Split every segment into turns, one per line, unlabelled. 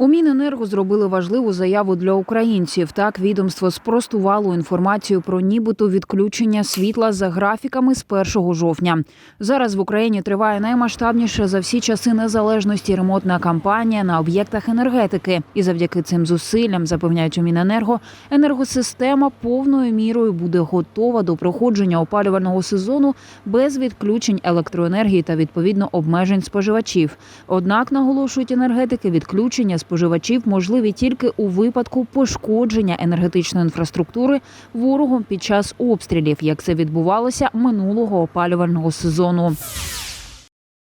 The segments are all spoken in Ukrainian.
У Міненерго зробили важливу заяву для українців. Так, відомство спростувало інформацію про нібито відключення світла за графіками з 1 жовтня. Зараз в Україні триває наймасштабніша за всі часи незалежності ремонтна кампанія на об'єктах енергетики. І завдяки цим зусиллям, запевняють у Міненерго, енергосистема повною мірою буде готова до проходження опалювального сезону без відключень електроенергії та відповідно обмежень споживачів. Однак наголошують енергетики, відключення споживачів можливі тільки у випадку пошкодження енергетичної інфраструктури ворогом під час обстрілів, як це відбувалося минулого опалювального сезону.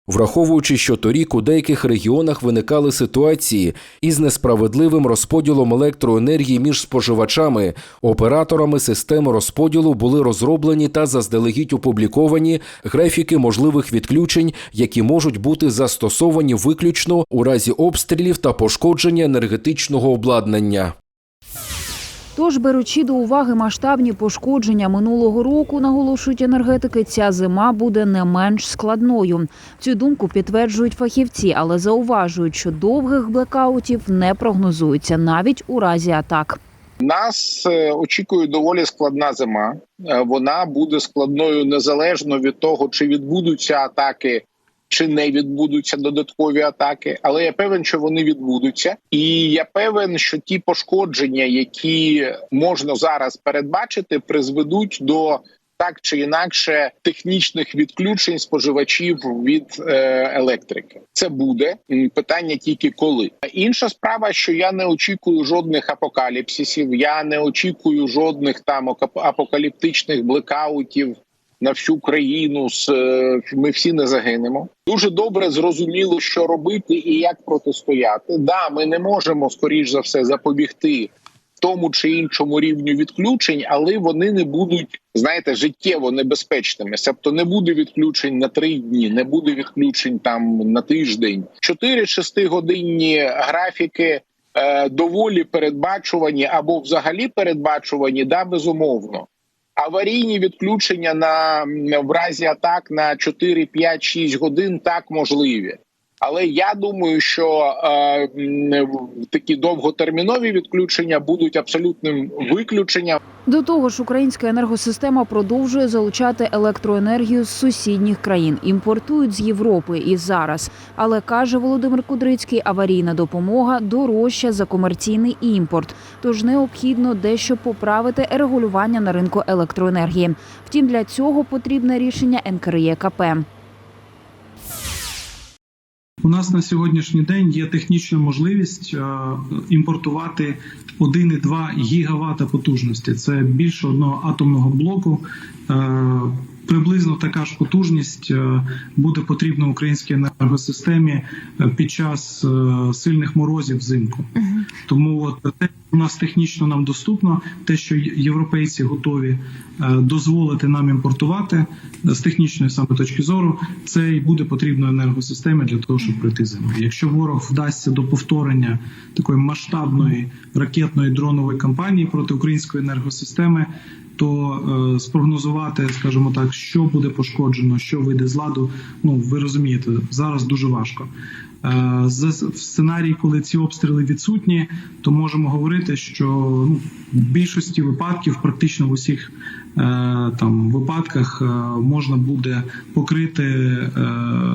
Враховуючи, що торік у деяких регіонах виникали ситуації із несправедливим розподілом електроенергії між споживачами, операторами системи розподілу були розроблені та заздалегідь опубліковані графіки можливих відключень, які можуть бути застосовані виключно у разі обстрілів та пошкодження енергетичного обладнання.
Тож, беручи до уваги масштабні пошкодження минулого року, наголошують енергетики, ця зима буде не менш складною. Цю думку підтверджують фахівці, але зауважують, що довгих блекаутів не прогнозується навіть у разі атак.
Нас е, очікує доволі складна зима. Е, Вона буде складною незалежно від того, чи відбудуться атаки, чи не відбудуться додаткові атаки. Але я певен, що вони відбудуться, і я певен, що ті пошкодження, які можна зараз передбачити, призведуть до. Так чи інакше технічних відключень споживачів від е, електрики це буде питання тільки коли. Інша справа, що я не очікую жодних апокаліпсисів, я не очікую жодних там апокаліптичних блекаутів на всю країну. З е, ми всі не загинемо. Дуже добре зрозуміло, що робити і як протистояти. Да, ми не можемо скоріш за все запобігти тому чи іншому рівню відключень, але вони не будуть, знаєте, життєво небезпечними. Тобто не буде відключень на три дні, не буде відключень там на тиждень. 4-6 годинні графіки е, доволі передбачувані або взагалі передбачувані, да, безумовно. Аварійні відключення на в разі атак на 4, 5, 6 годин так можливі. Але я думаю, що е, такі довготермінові відключення будуть абсолютним виключенням.
До того ж, українська енергосистема продовжує залучати електроенергію з сусідніх країн. Імпортують з Європи і зараз. Але каже Володимир Кудрицький, аварійна допомога дорожча за комерційний імпорт. Тож необхідно дещо поправити регулювання на ринку електроенергії. Втім, для цього потрібне рішення НКРЄКП.
Нас на сьогоднішній день є технічна можливість е, імпортувати 1,2 гігавата потужності. Це більше одного атомного блоку. Е, Приблизно така ж потужність е, буде потрібна українській енергосистемі під час сильних морозів взимку. Тому от те, що у нас технічно нам доступно, те, що європейці готові е, дозволити нам імпортувати е, з технічної саме точки зору, це і буде потрібно енергосистемі для того, щоб пройти зиму. Якщо ворог вдасться до повторення такої масштабної ракетної дронової кампанії проти української енергосистеми, то е, спрогнозувати, скажімо так, що буде пошкоджено, що вийде з ладу. Ну ви розумієте, зараз дуже важко. Е, в сценарії, коли ці обстріли відсутні, то можемо говорити, що ну, в більшості випадків, практично в усіх е, там випадках, е, можна буде покрити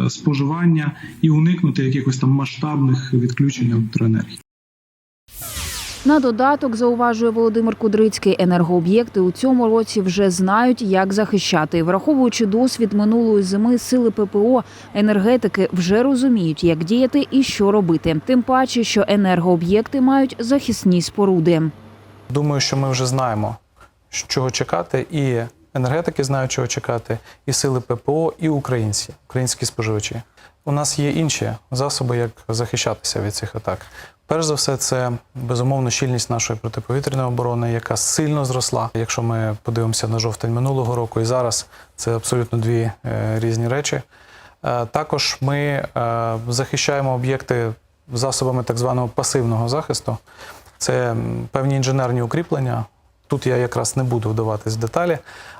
споживання і уникнути якихось там масштабних відключень електроенергії.
На додаток зауважує Володимир Кудрицький, енергооб'єкти у цьому році вже знають, як захищати. Враховуючи досвід минулої зими, сили ППО енергетики вже розуміють, як діяти і що робити. Тим паче, що енергооб'єкти мають захисні споруди.
Думаю, що ми вже знаємо, чого чекати, і енергетики знають, чого чекати, і сили ППО, і українці, українські споживачі. У нас є інші засоби, як захищатися від цих атак. Перш за все, це безумовно щільність нашої протиповітряної оборони, яка сильно зросла. Якщо ми подивимося на жовтень минулого року і зараз, це абсолютно дві е, різні речі. Е, Також ми е, захищаємо об'єкти засобами так званого пасивного захисту. Це певні інженерні укріплення. Тут я якраз не буду вдаватись в деталі,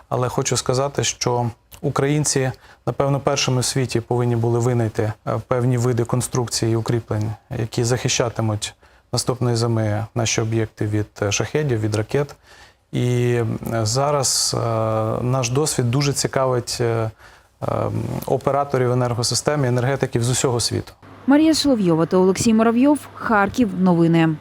але хочу сказати, що
Українці, напевно, першими в світі повинні були винайти е, певні види конструкцій і укріплень, які захищатимуть наступної зими наші об'єкти від е, шахедів, від ракет. І е, зараз наш досвід дуже цікавить операторів енергосистеми, енергетиків з усього світу.
Марія Соловйова та Олексій Моравйов. Харків. Новини.